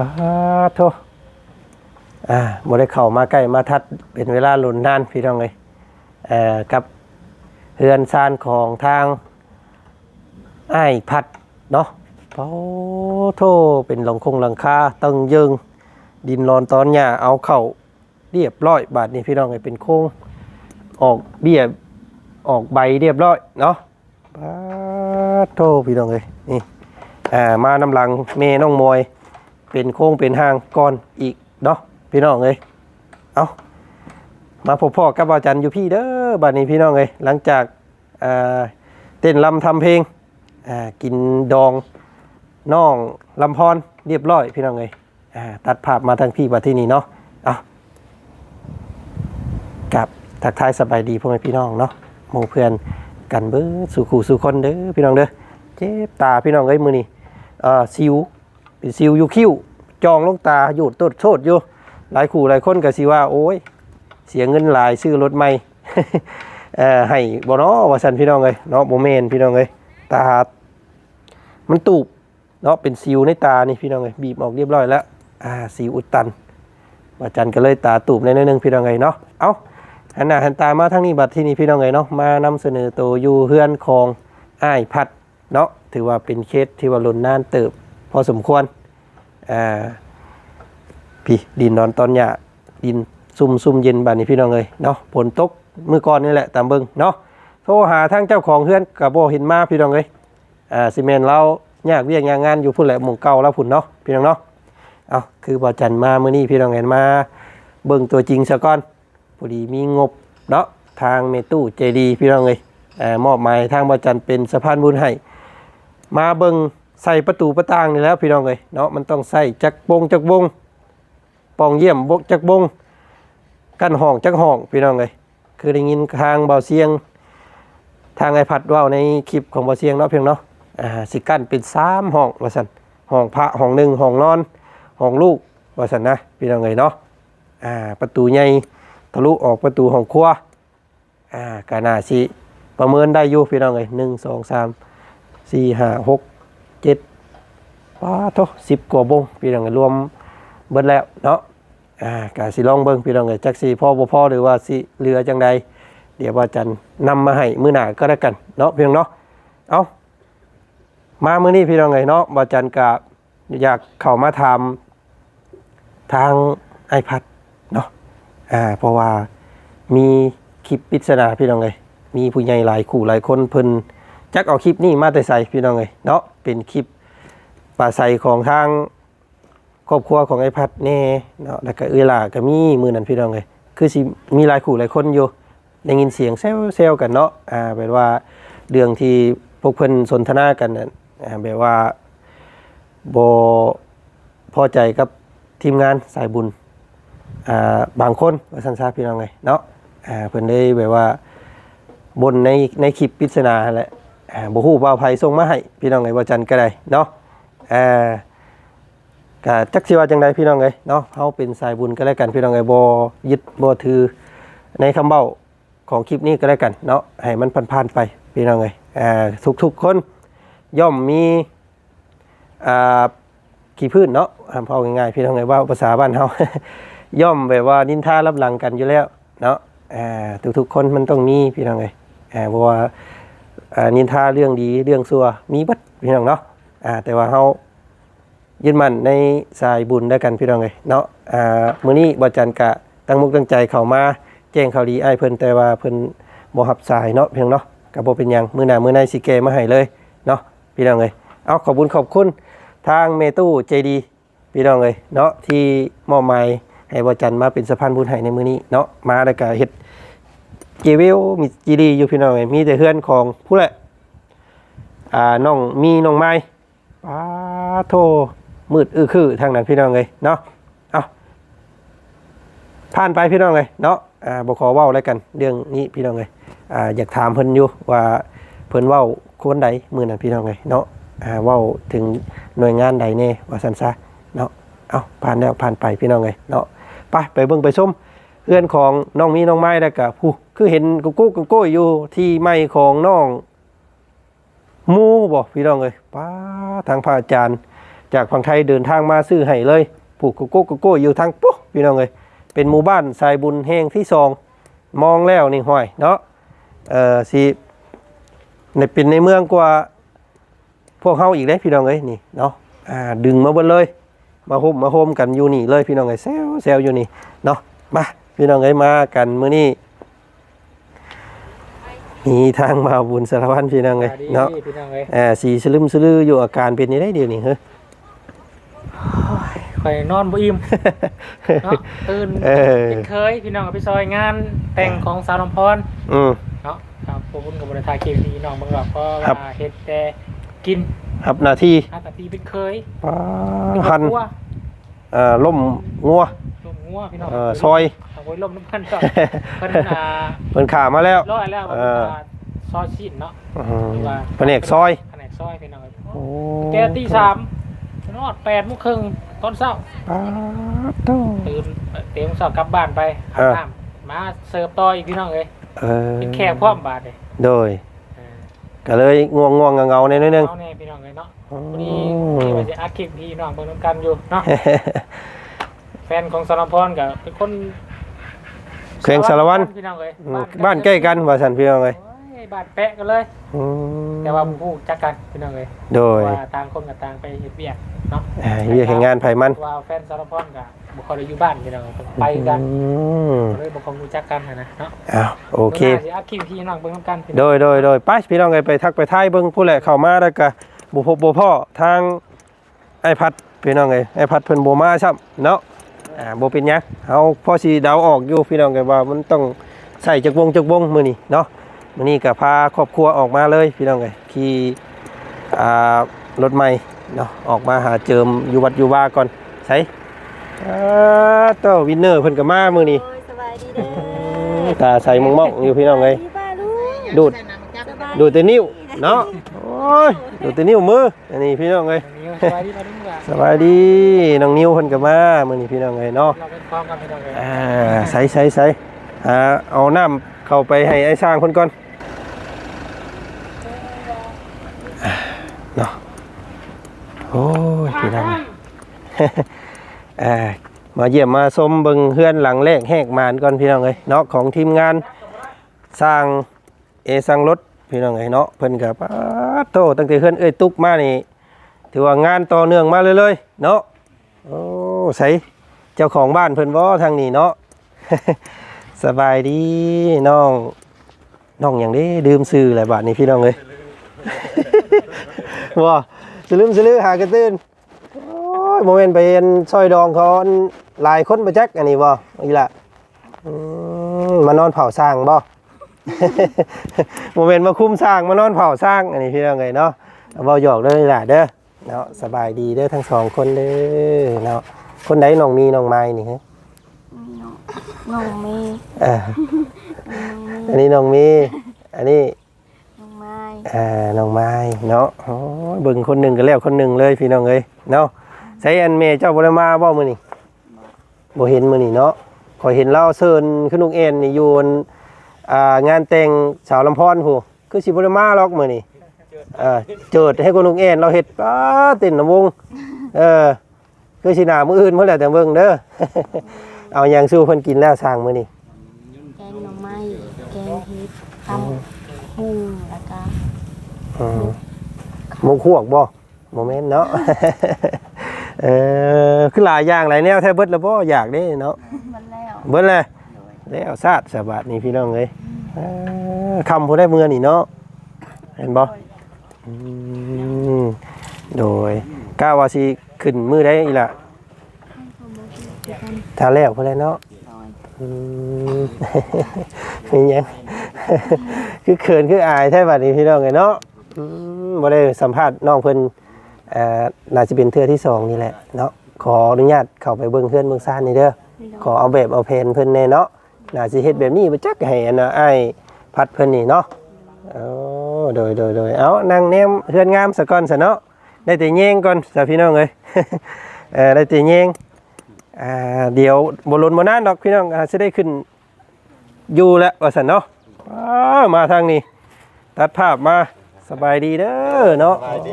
ป้าโทอ่าบ่ได้เข้ามาใกล้มาทัดเป็นเวลาหลุนนานพี่น้องเลยเอ่อกับเฮือนซานของทางไอ้พัดเนาะโอ้โทเป็นหลังคงหลังคาตึงยึงดินรอนตอนหญ้าเอาเข้าเรียบร้อยบาดนี้พี่น้องเลยเป็นโค้งออกเบี้ยออกใบเรียบร้อยเนาะป้าโทพี่น้องเลยนี่อ่ามานำหลังเมน้องมวย เป็นโค้งเป็นหางก่อนอีกเนาะพี่น้องเลยเอามาพบพ่อกับอาจารย์อยู่พี่เด้อบัดนี้พี่น้องเลยหลังจากเต้นลำทำเพลงกินดองน้องลำพรเรียบร้อยพี่น้องเลยตัดภาพมาทางพี่บัดที่นี่เนาะเอากับทักทายสบายดีพ่อแม่พี่น้องเนาะหมู่เพื่อนกันเบิดสู่ขู่สู่คนเด้อพี่น้องเด้อเจ็บตาพี่น้องเอ้ยมือนี่เอ่อซิว เป็นซิวอยู่คิ้วจองลงตาหยุดตดโทษอยู่หลายขู่หลายคนก็สิว่า โอ้ย เสียเงินหลายซื้อรถใหม่เอ่อให้บ่เนาะว่าซั่นพี่น้องเอ้ยเนาะบ่แม่นพี่น้องเอ้ยตา มันตูบเนาะเป็นซิวในตานี่พี่น้องเอ้ยบีบออกเรียบร้อยแล้วอ่าสิวอุดตันว่าจันก็เลยตาตูบในนิดนึงพี่น้องเอ้ยเนาะเอ้าหันหน้าหันตามาทางนี้บัดที่นี่พี่น้องเอ้ยเนาะมานำเสนอตัวอยู่เฮือนของอ้ายพัดเนาะถือว่าเป็นเคสที่ว่าลุนนานเติบ พอสมควรอ่าพี่ดินนอนตอนหยาดินซุ่มซุ่มเย็นบานนี้พี่น้องเลยเนาะฝนตกเมื่อก่อนนี่แหละตามเบิ้งเนาะโทรหาทางเจ้าของเฮือนกับโบเห็นมาพี่น้องเลยอ่าซีเมนเรายากเรียกงานงานอยู่พุ่นแหละหมู่เก่าแล้วพุ่นเนาะพี่น้องเนาะเอาคือบอจันมาเมื่อนี้พี่น้องเห็นมาเบิ่งตัวจริงซะก่อนพอดีมีงบเนาะทางเมตู้เจดีพี่น้องเลยอ่ามอบหมายทางบอจันเป็นสะพานบุญให้มาเบิ้ง ใส่ประตูประตางนี่แล้วพี่น้องเลยเนาะมันต้องใส่จักบงจักบงปองเยี่ยมบกจักบงกันห้องจักห้องพี่น้องเลยคือได้ยินทางเบาเสียง ทางไอพัดว่าในคลิปของเบาเสียงเนาะเพียงเนาะอ่าสิกั้นเป็นสามห้องว่าสันห้องพระห้องหนึ่งห้องนอนห้องลูกว่าสันนะพี่น้องเลยเนาะอ่าประตูใหญ่ทะลุออกประตูห้องครัวอ่ากานาสิประเมินได้อยู่พี่น้องเลยหนึ่งสองสามสี่ห้าหก เจ็ดป้าโทสิบกว่าบงพี่น้องรวมเบิดแล้วเนาะอ่ากาสิลองเบิ่งพี่น้องจักสิพ่อบ่พ่อหรือว่าสิเรือจังใดเดี๋ยวว่าจันนำมาให้มื้อหน้าก็แล้วกันเนาะเพี่น้องเนาะเอามามื้อนี้พี่น้องเอ้ยเนาะบ่จันก็อยากเข้ามาถามทางไอพัดเนาะอ่าเพราะว่ามีคลิปปริศนาพี่น้องเอ้ยมีผู้ใหญ่หลายคู่หลายคนเพิ่น จักเอาคลิปนี้มาแต่ใส่พี่น้องเลยเนาะเป็นคลิปป่าใสของทางครอบครัวของไอ้พัดแน่เนาะแล้วก็เอื้อลาก็มีมือนั้นพี่น้องเลยคือสิมีหลายขู่หลายคนอยู่ได้ยินเสียงแซวแซวกันเนาะอ่าแบบว่าเรื่องที่พวกเพิ่อนสนทนากันน่ะอ่าแบบว่าบพอใจกับทีมงานสายบุญอ่าบางคนว่าซั่นซะพี่น้องเลยเนาะอ่าเพิ่อนได้แบบว่าบนในในคลิปปริศนาแหละ บ่ฮู้ว่าไผส่งมาให้พี่น้องไอ้บ่จันก็ได้เนาะอ่าก็จักสิว่าจังไดพี่น้องเอ้ยเนาะเฮาเป็นสายบุญก็แล้วกันพี่น้องเอ้ยบ่ยึดบ่ถือในคำเว้าของคลิปนี้ก็แล้วกันเนาะให้มันผ่านๆไปพี่น้องเอ้ยอ่าทุกๆคนย่อมมีอ่าขี้พื้นเนาะอ่าเอาง่ายๆพี่น้องเอ้ยว่าภาษาบ้านเฮาย่อมแบบว่านินทารับหลังกันอยู่แล้วเนาะอ่าทุกๆคนมันต้องมีพี่น้องเอ้ยอ่าเพราะว่า นินทาเรื่องดีเรื่องซัวมีบัดพี่น้องเนาะอ่าแต่ว่าเฮายึดมั่นในสายบุญด้วยกันพี่น้องเลยเนาะอ่ามื้อนี้บ่จันกะตั้งมุกตั้งใจเข้ามาแจ้งข่าวดีอ้ายเพิ่นแต่ว่าเพิ่นบ่รับสายเนาะเพียงเนาะก็บ่เป็นหยังมื้อหน้ามื้อในสิแก้มาให้เลยเนาะพี่น้องเอ้ยเอาขอบคุณขอบคุณทางเมตู้ใจดีพี่น้องเอ้ยเนาะที่มอบหมายให้บ่จันมาเป็นสะพานบุญให้ในมื้อนี้เนาะมาแล้วก็เฮ็ด จีวิวมีจีดีอยู่พี่น้องเอ้ยมีแต่เพื่อนของผู้แหละอ่าน้องมีน้องไม้ป้าโทมืดอื้อคือทางนั้นพี่น้องเลยเนาะเอาผ่านไปพี่น้องเลยเนาะอ่าบอกขอเว้าอะไรกัน เรื่องนี้พี่น้องเลยอ่าอยากถามเพิ่นอยู่ว่าเพิ่นเว้าคนใดมือนั้นพี่น้องเลยเนาะอ่าเว้าถึงหน่วยงานใดแน่ว่าซันซะเนาะเอาผ่านแล้วผ่านไปพี่น้องเลยเนาะไปไปเบิ่งไปชม เพื่อนของน้องมีน้องไม้แล้วก็ผู้คือเห็นกุ๊กกุ๊กกุ๊กอยู่ที่ไม้ของน้องมูบอกพี่น้องเลยป้าทางพระอาจารย์ จากฝั่งไทยเดินทางมาซื้อให้เลยปลูกโกโก้โกก้อยู่ทางปุ๊พี่น้องเลยเป็นหมู่บ้านสายบุญแห่งที่สองมองแล้วนี่ห้อยเนาะเอ่อสิในเป็นในเมืองกว่าพวกเฮาอีกได้พี่น้องเอ้ยนี่เนาะอ่าดึงมาบิดเลย มาห่มมาโฮมกันอยู่นี่เลยพี่น้องเอ้ยแซวแซวอยู่นี่เนาะมา พี่น้องเอ้ยมากันมื้อนี้มีทางมาบุญสารวัตรพี่น้องเอ้ยสวัสดีเนาะพี่น้องเอ้ยเอ่าสีสลึมสลืออยู่อาการเป็นยังไงเดี๋ยวนี้เฮ้ยข่อยนอนบ่อิ่มเนาะตื่นเออเป็นเคยพี่น้องกับพี่ซอยงานแต่งของสาวลำพรอืมเนาะครับพวกคุณกับบริษัทเคมีน้องเบิ่งหรอกเพราะครับว่าเฮ็ดแต่กินครับหน้าที่อาตาตีเป็นเคยป้าเป็นพันครัวเอ่อล่มงัวลมงัวพี่น้องเอ่อซอย เอาไว้ลมน้ำเพิ่นก่อนเพิ่นอ่าเพิ่นขามาแล้วร้อยแล้วว่าเอเพิ่นออ่าซอยชิ้นเนาะอืหรือมว่าแผนกซอยแผนกซอยพี่น้องเอ้ยโอ้แกตีสามนอดแปดโมงครึ่งตอนเช้าป้าดโต้ตื่นเตรียมสอบกลับบ้านไปอาบเออน้ำมาเสิร์ฟต่ออีกพี่น้องเอ้ยเออเป็นแขกพร้อมบาทเลยโดยเออก็เลยง่วงง่วงๆเงาๆในนิดนึงเอาแน่พี่น้องเอ้ยเนาะอืมวันนี้ที่ว่าจะอัดคลิปพี่น้องเบิ่งนำกันอยู่เนาะแฟนของสารพรก็เป็นคน เครื่องสารวัตร พี่น้องเอ้ยอืมบ้านใกล้กันว่าสันพี่น้องเลยโอ้ยบ้านแปะกันเลย อืมแต่ว่าผู้จักกันพี่น้องเอ้ยโดยว่าต่างคนกับต่างไปเฮ็ดเวียกเนาะอ่าเรียกให้งานไผมันว่าแฟนสารพรก็บ่ค่อยได้อยู่บ้านพี่น้องเอ้ยไปกันอืมก็เลยบ่ค่อยรู้จักกันหั้นนะเนาะอ้าวโอเค ดี๋ยวหน้าสิอัดคลิปพี่น้องเบิ่งนำกันพี่น้อง โดยโดยโดยไปพี่น้องไงไปทักไปทายเบิ้งผู้แหละเข้ามาแล้วก็บุพบบุพ่อทางไอพัดพี่น้องไงไอพัดเพิ่นบ่มาซ้ำเนาะ อ่าบ่เป็นหยังเฮาพอสิเดาออกอยู่พี่น้องไงว่ามันต้องใส่จักวงจักวงมื้อนี้เนาะมื้อนี้ก็พาครอบครัวออกมาเลยพี่น้องไงขี่อ่ารถใหม่เนาะออกมาหาเจิมอยู่วัดอยู่ว่าก่อนใส่อ่าเต้าวินเนอร์เพิ่นก็มามื้อนี้โอ้ยสบายดีเด้อตาใส่มองๆอยู่พี่น้องไงสบายลูกดูดสบายดูดแต่นิ้ว เนาะโอ้ยดูดแต่นิ้วมืออันนี้พี่น้องเอ้ยวันนี้สบายดีมาดูว่าสบายดีน้องนิ้วเพิ่นก็มามื้อนี้พี่น้องเอ้ยเนาะเราเป็นพร้อมกันพี่น้องเอ้ยอ่าใส่ใส่ใส่หาเอาน้ำเข้าไปให้ไอ้สร้างเพิ่นก่อนอ่าเนาะโอ้ยพี่น้องอ่ามาเยี่ยมมาชมเบิ่งเฮือนหลังแรกแหกมานก่อนพี่น้องเอ้ยเนาะของทีมงานสร้างเอสร้างรถ พี่น้องเอ้เนาะเพิ่นก็ปาดโตตั้งแต่เฮือนเอ้ยตุกมานี่ถือว่างานต่อเนื่องมาเรื่อยๆเนาะโอ้ใสเจ้าของบ้านเพิ่นบ่ทางนี้เนาะสบายดีน้องน้องหยังเด้ดื่มซื้อหลายบาทนี่พี่น้องเอ้ยว่าสลืมสลือหากระตื้นโอ้ยโมเมนต์ไปเห็นซอยดองเขาอันลายคนประจักอันนี้บ่อีละมมานอนเผาสร้างบ่ โมเมนต์มาคุ้มสร้างมานอนเผาสร้างอันนี้พี่น้องไงเนาะเอาเบาหยอกเลยล่ะเด้อเนาะสบายดีเด้อทั้งสองคนเด้อเนาะคนใดน้องมีน้องไม้นี่ฮะน้องมีเอออันนี้น้องมี อันนี้น้องไม้เอ่อน้องไม้เนาะโอ้ยเบิ่งคนหนึ่งก็แล้วคนหนึ่งเลยพี่น้องเอ้ยเนาะใช้อันเมเจ้าบ่ได้มาบ่มื้อนี้บ่เห็นมื้อนี้เนาะขอยเห็นเล่าเซินขึ้นนุกเอ็นนี่อยู่ อันอ่างานแต่งสาวลำพรผู้คือสิบ่ได้มาหรอกมื้อนี้เออเจิดให้คนนุกเอ็นเราเฮ็ดป้าเต้นลำวงเออคือสิหน้ามื้ออื่นพุ่นแหละแต่เบิ่งเด้อเอาหยังสู้เพิ่นกินแล้วสร้างมื้อนี้แกงหน่อไม้แกงเห็ดตำหูแล้วก็อืมหมุกฮวกบ่โมเมนต์เนาะเออคือหลายอย่างหลายแนวแท้เบิดแล้วบ่อยากเด้เนาะมันแล้วเบิดเลย แล้วซาดสบาดนี่พี่น้องเอ้ยเออคำผู้ได้เมือนี่เนาะเห็นบ่อืมโดยก้าวว่าสิขึ้นมือได้อีหล่ะข้าวโพดคือกันถ้าแล้วพุ่นแหละเนาะซอยอืม มีหยัง คือเขินคืออายแท้บัดนี้พี่น้องเอ้ยเนาะอืมบ่ได้สัมภาษณ์น้องเพิ่นเอ่อน่าจะเป็นเทื่อที่สองนี่แหละเนาะขออนุญาตเข้าไปเบิ่งเฮือนเบิ่งซ่านนี่เด้อ ขอเอาแบบเอาเพนเพิ่นแน่เนาะ น่าสิเฮ็ดแบบนี้บ่จักให้อันน่ะอ้ายพัดเพิ่นนี่เนาะโอ้โดยโดยโดยเอานั่งแนมเฮือนงามซะก่อนซะเนาะได้แต่แยงก่อนซะพี่น้องเอ้ยเออได้แต่แยงอ่าเดี๋ยวบ่ลนบ่นานดอกพี่น้องอาจสิได้ขึ้นอยู่แล้วว่าซั่นเนาะอ้ามาทางนี้ ตัดภาพมาสบายดีเด้อเนาะโอ้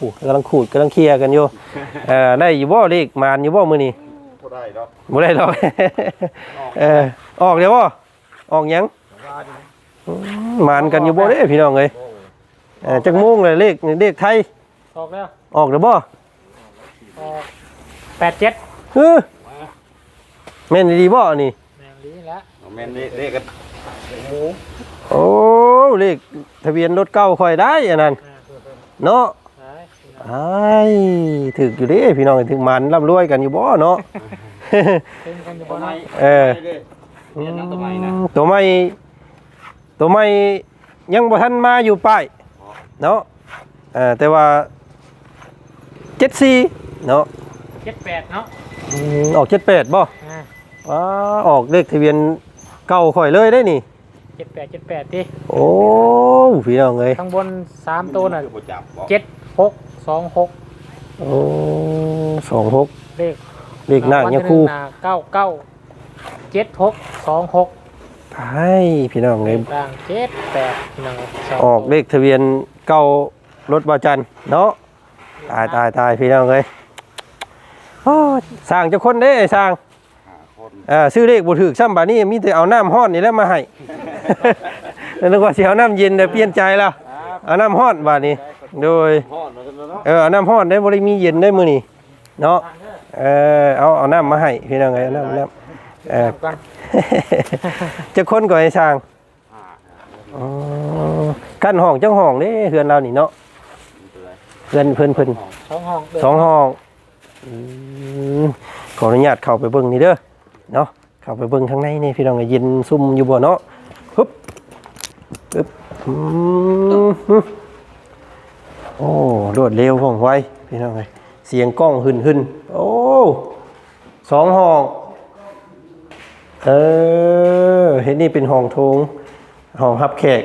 ผู้กำลังขูดกำลังเคลียร์กันอยู่เออได้อยู่บ่เลขมานอยู่บ่มื้อนี้บ่ได้ดอกบ่ได้หรอกเออ ออกเดี๋ยวบ่ออกหยังอืมมานกันอยู่บ่เด้พี่น้องเอ้ยเออจักโมงเลยเลขเลขไทยออกแล้วออกเดี๋ยวบ่ออกแปดเจ็ดเฮ้อแม่นดีบ่นี่แมงลีแล้วเอาแม่นนี่เลขกันหมูโอ้เลขทะเบียนรถเก่าค่อยได้อันนั้นอ่าเพิ่มเนาะๆใช่ไอ้ายถึกอยู่เด้พี่น้องถึงมันร่ำรวยกันอยู่บ่เนาะ เป็นกันอยู่บตัวนไม้นั้นเออ เด้ เรียนน้ำตัวไม้นะตัวไม่ตัวไม่ยังบ่ทันมาอยู่ป้ายเนาะเออแต่ว่า74เนาะเจ็ดแปดเนาะอืมออก78บ่อ่าว้าออกเลขทะเบียนเก่าข่อยเลยได้นี่เจ็ดแปดเจ็ดแปดดิโอ้พี่น้องเอ้ยข้างบนสามตัวน่ะคือบ่จับบ่เจ็ดหกสองหกโอ้26เลขเลขหน้าเนี่ยคู่เก้าเก้า เจ็ดหกสองหกไอ้พี่น้องเอ้ยกลางเจ็ดแปดพี่น้องสงออกเลขทะเบียนเก่ารถบาจันเนาะตายตายตายพี่น้องเอ้ยโอ้ยสร้างเจ้าคนเด้สร้างห้าคนเอ่าซื้อเลขบ่ถูกซ้ำบาดนี้มีแต่เอาน้ำฮ้อนนี่แหล้วมาให้แล้วนึกว่าสิเอาน้ำเย็นแต่เปลี่ยนใจแล้วเอาน้ำฮ้อนบาดนี้ โดยฮอดแล้วกันเนาะเออเอาน้ำฮ้อนได้บ่ได้มีเย็นได้มื้อนี้เนาะเออเอาเอาน้ำมาให้พี่น้องเอ้ยเอาน้ำน้ำ เออกันเจะคนก่อนไอ้สร้างห้าอ๋อกั้นห้องจังห้องเด้เฮือนเรานี่เนาะตัวไหนเฮือนเพิ่นเพิ่นสองห้องเดินสองห้องอืมขออนุญาตเข้าไปเบิ่งนี่เด้อเนาะเข้าไปเบิ่งข้างในนี่พี่น้องก็เย็นซุ่มอยู่บ่เนาะฮึบฮึบอืมฮึโอ้รวดเร็วว่องไวพี่น้องเอ้ยเสียงกล้องหึ่นหึนโอ้สองห้อง เออเห็นนี่เป็นห้องโถงห้องรับแขก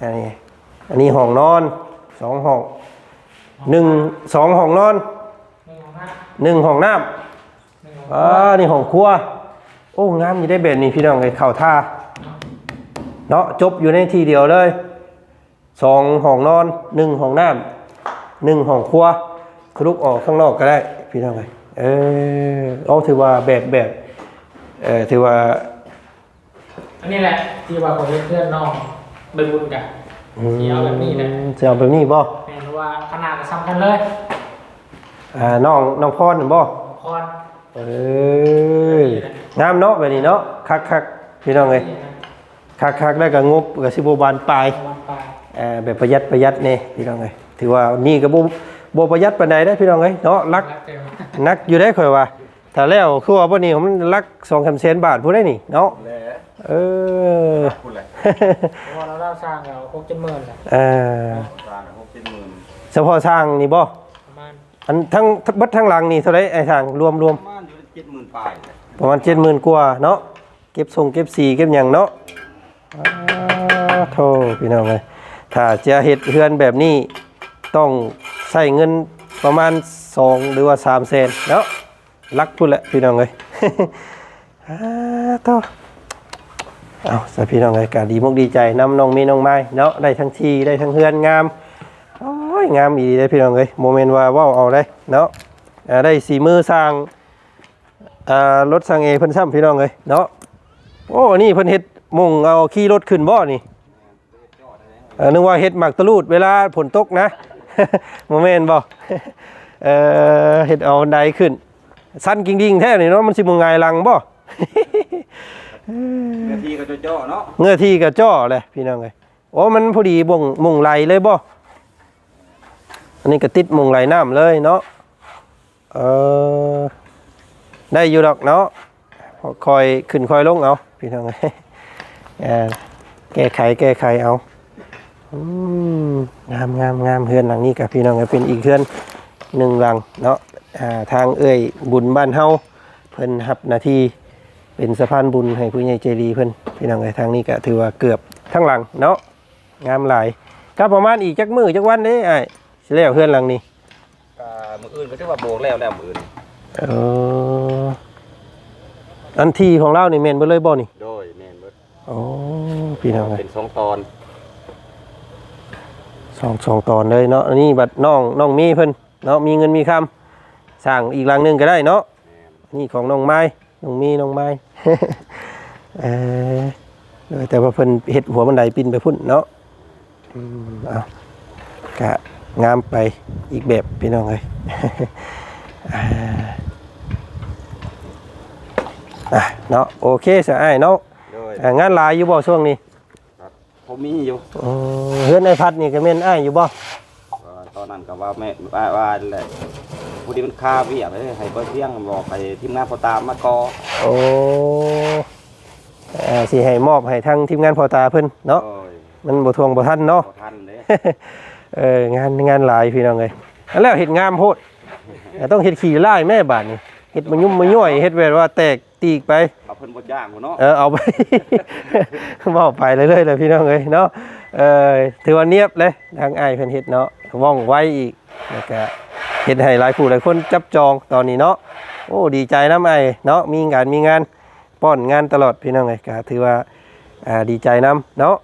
อันนี้อันนี้ห้องนอนสองห้องหนึ่งสองห้องนอนหนึ่งห้องน้ำหนึ่งห้องน้ำอ่านี่ห้องครัว โอ้งามอยู่ได้แบบนี้พี่น้องเลยเข่าท่าเนาะจบอยู่ในทีเดียวเลยสองห้องนอนหนึ่งห้องน้ำหนึ่งห้องครัวคลุกออกข้างนอกก็ได้ พี่น้องเลยเออเอาถือว่าแบบแบบ เออถือว่าอันนี้แหละ ที่ว่าผมเป็นเพื่อนน้องไปบุญกันอืมสิเอาแบบนี้แหละจะเอาแบบนี้บ่แม่นว่าขนาดสำคัญเลยอ่าน้องน้องพรน่ะบ่คอนเอองามเนาะแบบนี้เนาะคักคักๆพี่น้องเลยคักคักๆได้กับงบกับสิบบบานปลายวันปลายเอ่อแบบประหยัดประหยัดนี่พี่น้องเอ้ยถือว่านี่ก็บ่บ่ประหยัดปานใดได้อพี่น้องเอ้ยเนาะรักรักเต็มนักอยู่ได้ข่อยว่า ถ้าแล้วคือว่าบ่นี่มันรัก2-3แสนบาทผู้ได้นี่เนาะแหละเออพูดเลยเพราะว่าเราได้สร้างเราคงจะหมื่นแหละเออร้านหกเจ็ดหมื่นเฉพาะสร้างนี่บ่ประมาณอันทั้งเบัดทั้งหลังนี่เท่าไดไอ้ทางรวมรวมประมาณอยู่เจ็ดหมื่นปลายเลยประมาณ70,000กว่าเนาะเก็บส่งเก็บสีเก็บหยังเนาะอ้าวโธ่พี่น้องเอ้ยถ้าจะเฮ็ดเฮือนแบบนี้ต้องใช้เงินประมาณ2หรือว่า3แสนเนาะ รักพูดแหละพี่น้องเลยอ่าต่อเอาสพี่น้องเลยกาดีมุกดีใจนำนองมีน้องไม้เนาะได้ทั้งทีได้ทั้งเฮือนงามโอ้ยงามอีดีเลยพี่น้องเลยโมเมนต์ว่าว้าเอาได้เนาะได้สีมือสร้างอ่ารถสร้างเอเพิ่นซ้ำพี่น้องเลยเนาะโอ้นี่เพิ่นเฮ็ดมุงเอาขี่รถขึ้นบ่อนี่เออนึกว่าเฮ็ดหมักตะลูดเวลาฝนตกนะโมเมนต์บ่เออเฮ็ดเอาไดขึ้น สั้นกิ่งๆแท้นี่เนาะมันสิมึงไงลังบ่เนื้อที่ก็เจ้าๆเนาะเงื่อที่กับจ้อเลยพี่น้องเอ้ยโอ้มันพอดีบ่งมุงไหลเลยบ่อันนี้ก็ติดมุงไหลน้ำเลยเนาะเออได้อยู่ดอกเนาะคอยขึ้นคอยลงเอาพี่น้องเอ้ยเอ่อแก้ไขแก้ไขเอาอืมงามงามงามเฮือนหลังนี้กับพี่น้องเอ้ยเป็นอีกเฮือนหนึ่งหลังเนาะอ่า ทางเอ้ยบุญบ้านเฮาเพิ่นรับหน้าที่เป็นสะพานบุญให้ผู้ใหญ่ใจดีเพิ่นพี่น้องไอ้ทางนี้ก็ถือว่าเกือบทั้งหลังเนาะงามหลายก็ประมาณอีกจักมือจักวันเด้ไอ้สิแล้วเฮือนหลังนี้ก็มืออื่นก็ถือว่าโบกแล้วแล้วมืออื่นเอออันที่ของเรานี่แม่นเบ่เลยบ่นี่โดยแม่นเบิดโอ้พี่น้องเอ้ยเป็นสองตอนสสองสองตอนเลยเนาะอันนี้บัดน้องน้องมีเพิ่นเนาะมีเงินมีคำ สร้างอีกหลังหนึงก็ได้เนาะนี่ของน้องไม้น้องมีน้องไม้เออเออแต่ว่าเพิ่นเฮ็ดหัวบันไดปินไปพุ่นเนาะอืมเอากะงามไปอีกแบบพี่น้องเอ้ยอ่าอะเนาะโอเคสะอ้ายเนาะโดยอ่างานหลายอยู่บ่ช่วงนี้ผมมีอยู่อืมเฮือนไอ้พัดนี่ก็แม่นอ้ายอยู่บ่ก็ต อนนั้นก็ว่าแม่ว่าว่าแหละผู้ที่มันคาเวียกเลยให้เบิ่เที่ยงบอกให้ทีมงานพอตามมากอโอ้อ่าสิให้มอบให้ทางทีมงานพอตาเพิ่นเนาะ โอ้ยมันบ่ทวงบ่ทันเนาะ บ่ทันเด้ เอองานงานหลายพี่น้องเอ้ยอันแล้วเฮ็ดงามโพดแต่ต้องเฮ็ดขี้ลายแม่บาดนี่เฮ็ดมันยุ่มมันย่อยเฮ็ดแบบว่าแตกตีกไป เอาเพิ่นบ่จ้างพุ่นเนาะเออเอาไป บอกไปเรื่อยๆเลยพี่น้องเอ้ยเนาะเออถือว่าเนียบเลยทางไอ้ายเพิ่นเฮ็ดเนาะ ว่องไวอีกแล้วก็เฮ็ดให้หลายผู้หลายคนจับจองตอนนี้เนาะโอ้ดีใจน้ำไอ้เนาะมีงานมีงานป้อนงานตลอดพี่น้องเอ้ยก็ถือว่าอ่าดีใจน้ำเนาะ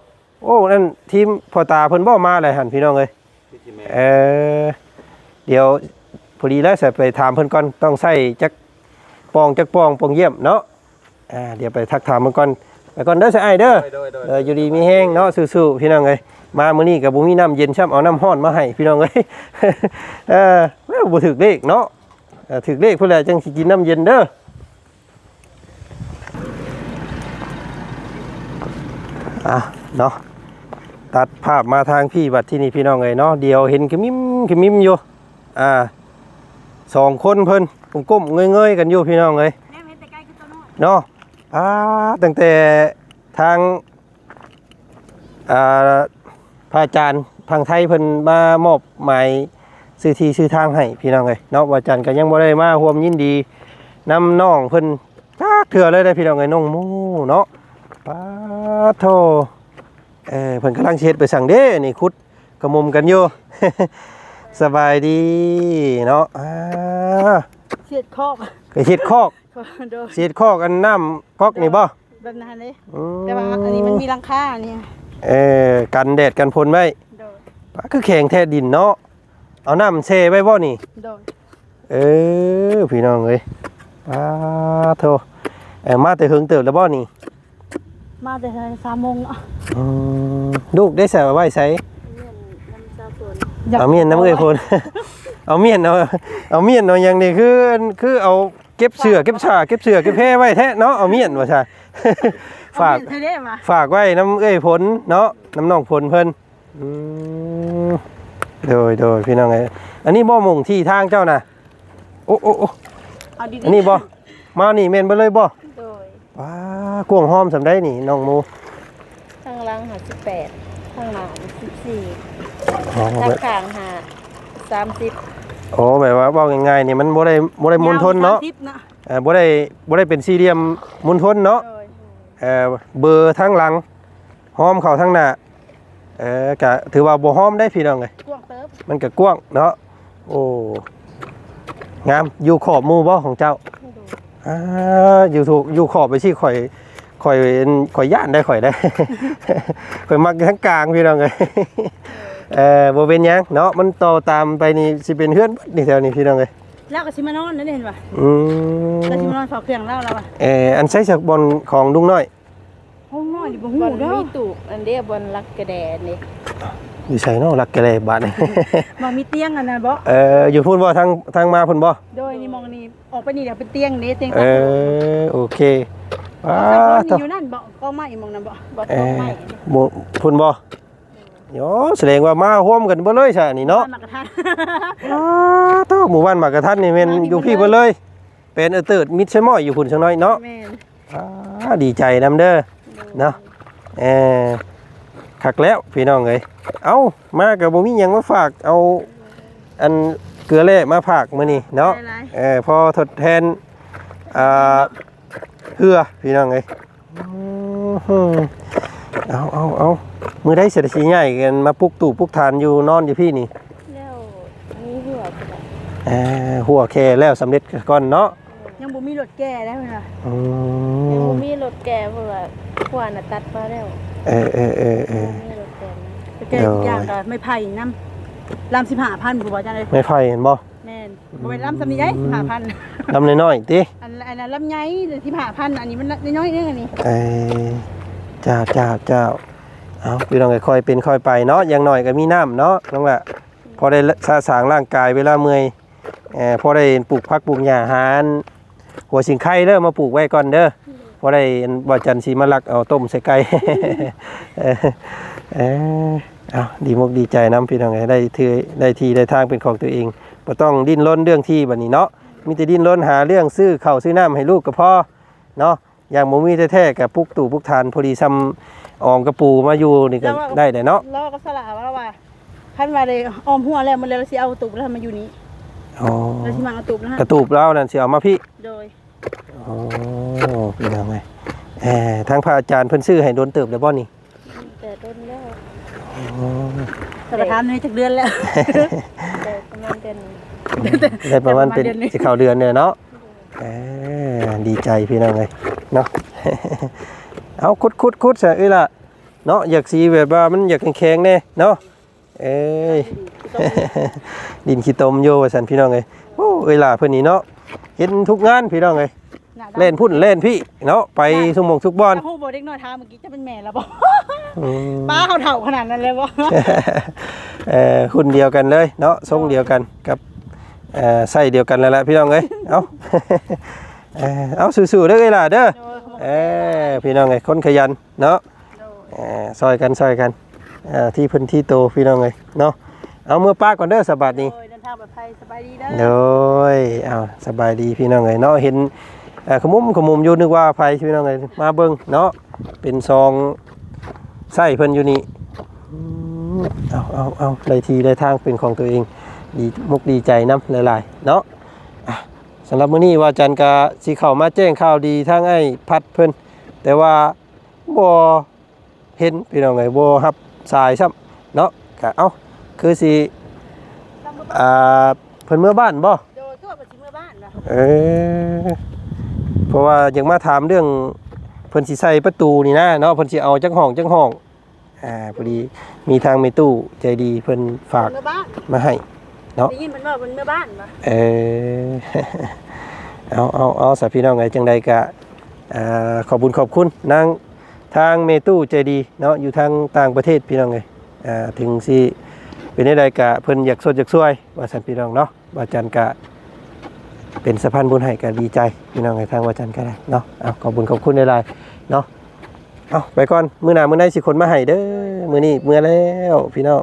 โอ้นั่นทีมพ่อตาเพิ่นบ่มาเลยหันพี่น้องเอ้ยเออเดี๋ยวพอดีแล้วจะไปถามเพิ่นก่อนต้องใส่จักปองจักปองปองเยี่ยมเนาะอ่าเดี๋ยวไปทักถามเพิ่นก่อน ไปก่อนเด้อสะอ้ายเด้อโดยโดย เอออยู่ดีมีแห้งเนาะสู้ๆพี่น้องเอ้ยมามื้อนี้ก็บ่มีน้ำเย็นช่ำเอาน้ำร้อนมาให้พี่น้องเอ้ย เออแม่บ่ถึกเลขเนาะเออถึกเลขเพิ่นแหละจังสิกินน้ำเย็นเด้ออะเนาะตัดภาพมาทางพี่บัดที่นี่พี่น้องเอ้ยเนาะเดี๋ยวเห็นขมิมขมิมอยู่อ่าสองคนเพิ่นก้มๆเงยๆกันอยู่พี่น้องเอ้ย แม่เห็นแต่ไกลคือตัวน้อยเนาะ อ่าตั้งแต่ทางอ่าพระอาจารย์ทางไทยเพิ่นมามอบหมายซื้อที่ซื้อทางให้พี่น้องเลยเนาะว่าอาจารย์ก็ยังบ่ได้มาร่วมยินดีนำน้องเพิ่นจักเถื่อเลยได้พี่น้องเอ้ยน้องหมูเนาะป้าโทเออเพิ่นกำลังเฮ็ดไปสั่งเด้นี่คุดกระมุมกันอยู่ สบายดีเนาะอ่า เสียดคอกไปเฮ็ดคอกโดยเฮ็ดคอกอันน้ำก๊อกนี่บ่แบบนั้นเลยอืมแต่ว่าอันนี้มันมีหลังคาเนี่ยเออกันแดดกันพลไว้โดยปะคือแข็งแท้ดินเนาะเอาน้ำเซไว้บ่นี่โดยเออพี่น้องเอ้ยป้าโทเออมาแต่เฮิงเติบแล้วบ่นี่ มาแต่สามโมงเนาะอืมลูกได้ใส่ไว้ใส่อยากเอาเมียนน้ำเอ้ยพล เอาเมียนเอาเอาเมียนเอาอย่างนี้คือคือเอาเก็บเสื้อเก็บฉาเก็บเสื้อเก็บแพรไว้แท้เนาะเอาเมียนว่าใช่ฝากเอเได้มาฝากไว้น้ำเอ้ยผลเนาะน้ำน้องผลเพิ่นอืมโดยโดยพี่น้องไงอันนี้บ่หมงที่ทางเจ้าน่ะโอ้โอ้โอ้เอาดีๆอันนี้บ่มานี่แม่นบ่เลยบ่โดยว้ากวงหอมสำได้นี่น้องหมูข้างหล่างหาสิบแปดข้างหลังสิบสี่อ๋อข้างแบบข้างหาสามสิบ โอ้แบบว่าเว้าง่ายๆนี่มันบ่ได้บ่ได้มนทนเนาะยวสมสิบนะเอ่อบ่ได้บ่ได้เป็นสี่เหลี่ยมมนทนเนาะโดยเอ่อเบอร์ทั้งหลังหอมเข้าทั้งหน้าเออก็ถือว่าบ่หอมได้พี่น้องเอ้ยกว้างเติบมันก็กว้างเนาะโอ้งามอยู่ขอบหมู่บ่ของเจ้าอ่าอยู่ถูกอยู่ขอบไปที่ข่อยข่อยข่อยย่านได้ข่อยได้ ข่อยมักทั้งกลางพี่น้องเอ้ย เอ่อบ่เป็นหยังเนาะมันต่อตามไปนี่สิเป็นเฮือนเบิดนี่แถวนี้พี่น้องเอ้ยแล้วก็สิมานอนนั่นเห็นป่ะอืมแล้วสิมานอนเฝ้าเครื่องแล้วเราอะเอ่ออันใช้จากบอลของลุงน้อยห้องนอนอยู่บ่บฮู้นเด้อมีตูกอันเดียบนลักกระแดนนี่อยู่ไสเนาะรักแกเลยบาดนี่ บ่มีเตียงอันนั้นบ่เอ่ออยู่พูดบ่ทางทางมาพุ่นบ่โดยนี่มองนี่ออกไปนี่เดี๋ยวเป็นเตียงนี่เตียงเอตะโกอโอเคอ๋อว้าแต่คนตนี่อยู่นั่นบ่ก็ไม่มองนั่นบ่บนเอต้นอไม้บ่พุ่นบ่ โยแสดงว่ามาร่วมกันเบ่เลยซะนี่เนาะบ้มากระทันอ้าโตหมู่บ้านหมากกระทันนี่แม่นอยู่พี่เบ่เลย เป็นเออเติร์ดมิดใช่ม้อยอยู่พุ่นจังน้อยเนาะแม่นอ้าดีใจนํเด้อเนาะเออคักแล้วพี่น้องเอ้ยเอ้ามาก็บ่มีหยังมาฝากเอาอันเกลือแร่มาฝากมื้อนี้เนาะหลายเออพอทดแทนอ่าเพื่อพี่น้องเอ้ยอื้อหือเอาเอาเอา มือได้เสร็จสีใหญ่กันมาปลุกตู่ปลุกทานอยู่นอนอยู่พี่นี่แล้วมีหัวกระดาษเออหัวแค่แล้วสำเร็จก่อนเนาะๆยังบ่มีรถแก่ได้เพิ่นว่าอืยังมบ่มีรถแก่เพราะว่าขวาน่ะตัดมาแล้วเออเออเออเออ บ่มีรถแก่นะไปแกอีกอย่างก็ไม่ไผ่น้ำลำสิบห้าพันผู้บ่จังเลยไม่ไฟเห็นบ่ แม่นบ่เป็นลำสำนี้ได้ห้าพันลำน้อยๆติอันอันนั้นลำไยที่ห้าพันอันนี้มันน้อยๆนึงอันนี้ เอ้ยเจ้าเจ้าเจ้า เอาพี่น้องค่อยเป็นค่อยไปเนาะอย่างหน้อยก็มีน้ำเนาะน้องละพอได้สะสางร่างกายเวลาเมื่อยเออพอได้ปลูกผักปลูกหญ้าหารหัวสิงไข่เด้อมาปลูกไว้ก่อนเด้อพอได้บ่จันสีมาลักเอาต้มใส่ไก่เออเอาดีมกดีใจน้ำพี่น้องได้ทีได้ทีได้ทางเป็นของตัวเองบ่ต้องดิ้นรนเรื่องที่บัดนี้เนาะมีแต่ดิ้นรนหาเรื่องซื้อเข้าซื้อน้ำให้ลูกก็พอเนาะอย่างบ่มีแท้ๆกับปุกตู่ปุกทานพอดีซ้ำ ออมกระปูมาอยู่นี่ก็ได้ได้เนาะเราก็สละว่าว่าคันว่าเลยออมหัวแล้วมันเลยเราสิเอาตุบแล้วมาอยู่นี้อ๋อเราสิมาเอาตุบแล้วกระตูบเรานั่นสิเอามาพี่โดยอ๋อพี่น้องไงเออทางพระอาจารย์เพิ่นซื้อให้โดนเติบแล้วบ่นี่แต่ต้นแล้วอ๋อสารทานในจักเดือนแล้วแต่ประมาณเดือนหนึ่ง ได้ประมาณเป็นประมาณเดือนหนึ่ง สิเข้าเดือนเนี่ยเนาะเออดีใจพี่น้องเลยเนาะ เอาคุดคุดคุดซะเอ้ยล่ะเนาะอยากสีแบบว่ามันอยากแข็งๆแน่เนาะเอ้ยดินขี้ตมโยว่าซั่นพี่น้องเอ้ยโอ้เอ้ยล่ะเพิ่นนี่เนาะเห็นทุกงานพี่น้องเอ้ยหาดำเล่นพุ่นเล่นพี่เนาะไปทุกหมองทุกบอนถ้าฮู้บ่เด็กน้อยทามเมื่อกี้จะเป็นแม่แล้วบ่อืมป้าเขาเฒ่าขนาดนั้นเลยบ่เอ่อหุ่นเดียวกันเลยเนาะทรงเดียวกันกับเอ่อไส้เดียวกันแล้วแหละพี่น้องเอ้ยเอาเอ่อเอาสู้ๆเด้อเอ้ยล่ะเด้อเออ พี่น้องเอ้ยคนขยันเนาะเอ่อซอยกันซอยกันเอ่อที่พื้นที่โตพี่น้องเอ้ยเนาะเอามือป้าก่อนเด้อสบัดนี้โดยเดินทางปลอดภัยสบายดีเด้อโดยเอาสบายดีพี่น้องเอ้ยเนาะเห็นเอ่อขมุมขมุมอยู่นึกว่าภัยพี่น้องเอ้ยมาเบิ่งเนาะเป็นซองไส้เพิ่นอยู่นี่อืมเอาเอาเอาได้ทีได้ทางเป็นของตัวเองดีมุกดีใจน้ำหลายๆเนาะอะสำหรับมื้อนี้ว่าจันกาสิเข้ามาแจ้งข่าวดีทางไอ้พัดเพิ่น แต่ว่าบ่เห็นพี่น้องเอ้ยบ่รับสายซ้ำเนาะก็เอ้าคือสิอ่าเพิ่นเมื่อบ้านบ่โดยคือว่าบ่สิเมื่อบ้านว่ะเออเพราะว่าอยากมาถามเรื่องเพิ่นสิใส่ประตูนี่นะเนาะเพิ่นสิเอาจักห้องจักห้องอ่าพอดีมีทางเมตู้ใจดีเพิ่นฝากเมื่อบ้านมาให้ เนาะได้ยินเพิ่นว่าเพิ่นเมื่อบ้านว่ะเออเอาเอาเอาสาพี่น้องไงจังใดกะอ่า ขอบุญขอบคุณนางทางเมตู้ใจดีเนาะอยู่ทางต่างประเทศพี่น้องไงอ่าถึงสิเป็นได้กะเพิ่นอยากสดอยากช่วยว่าสันพี่น้องเนาะว่าจันกะเป็นสะพานบุญให้ก็ดีใจพี่น้องไงทางว่าจันก็ได้เนาะเอาขอบุญขอบคุณในไลน์เนาะเอาไปก่อนมื้อหน้ามื้อไหนสิคนมาให้เด้อมื้อนี้มื้อแล้วพี่น้อง